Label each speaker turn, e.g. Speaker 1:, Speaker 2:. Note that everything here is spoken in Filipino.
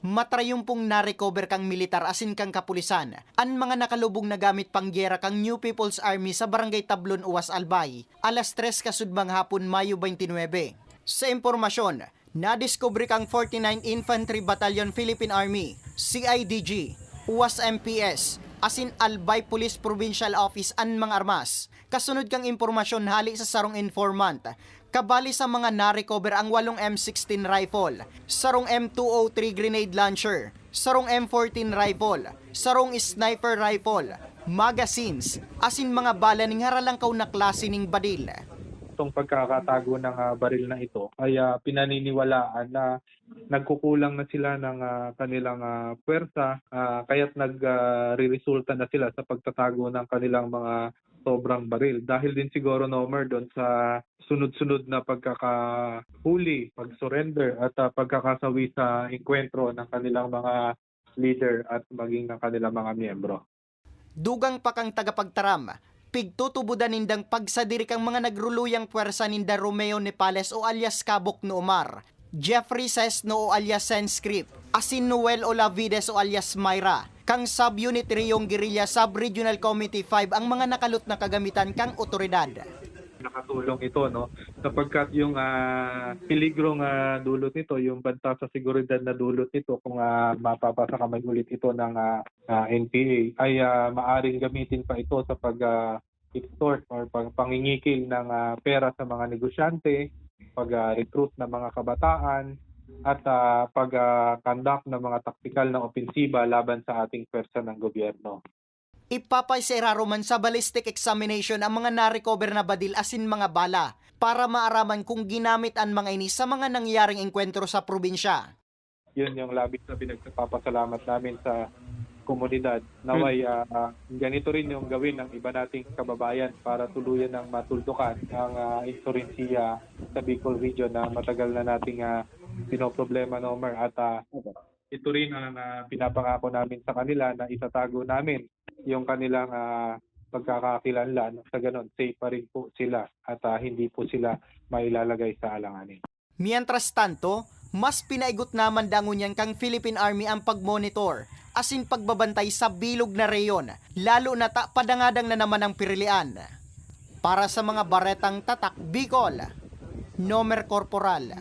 Speaker 1: Matrayumpong na-recover kang militar asin kang kapulisan, an mga nakalubong na gamit pangyera kang New People's Army sa Barangay Tablon, Uwas, Albay, alas 3 kasudbang hapon Mayo 29. Sa impormasyon, nadiskubre kang 49 Infantry Battalion Philippine Army, CIDG, UAS MPS, asin Albay Police Provincial Office an mga armas. Kasunod kang impormasyon hali sa sarong informant, kabali sa mga na-recover ang 8 M16 rifle, sarong M203 grenade launcher, sarong M14 rifle, sarong sniper rifle, magazines, asin mga bala ning haralangkaw na klase ning badil.
Speaker 2: Itong pagkakatago ng ah, baril na ito ay ah, pinaniniwalaan na nagkukulang na sila ng ah, kanilang ah, puwersa ah, kaya't nagre-resulta na sila sa pagtatago ng kanilang mga sobrang baril. Dahil din siguro Nomer doon sa sunod-sunod na pagkakahuli, pag-surrender at ah, pagkakasawi sa enkwentro ng kanilang mga leader at maging ng kanilang mga miyembro.
Speaker 1: Dugang pa kang tagapagtaram, pigtutubudan nindang pagsadiri kang mga nagruluyang puwersa ninda Romeo Nepales o alias Kabok no Omar, Jeffrey Sesno o alias Senscript, asin Noel Olavides o alias Myra, kang Subunit Riyong Guerrilla Sub-Regional Committee 5 ang mga nakalot na kagamitan kang otoridad.
Speaker 2: Nakatulong ito no sapagkat yung ah, peligrong ah, dulot nito yung banta sa seguridad na dulot nito kung uh, mapapasa kamay ulit ito ng ah, ah, NPA ay ah, maaring gamitin pa ito sa pag ah, extort or pag pangingikil ng ah, pera sa mga negosyante pag ah, recruit ng mga kabataan at ah, pag ah, conduct ng mga taktikal na opensiba laban sa ating pwersa ng gobyerno.
Speaker 1: Ipapaisera man sa ballistic examination ang mga na-recover na badil asin mga bala para maaraman kung ginamit ang mga ini sa mga nangyaring engkwentro sa probinsya.
Speaker 2: yun yung labis na pinagpapasalamat namin sa komunidad. Naway, ah, ganito rin yung gawin ng iba nating kababayan para tuluyan ng matuldukan ang uh, insurensiya sa Bicol region na matagal na nating uh, pinoproblema, Nomer. At ah, ito rin ang ah, pinapangako namin sa kanila na itatago namin yung kanilang ah, pagkakakilanlan. Sa ganon, safe pa rin po sila at ah, hindi po sila mailalagay sa alanganin.
Speaker 1: Mientras tanto, mas pinaigot naman dangon yan kang Philippine Army ang pagmonitor asin pagbabantay sa bilog na reyon, lalo na ta padangadang na naman ang pirilian. Para sa mga baretang tatak Bicol, Nomer Corporal,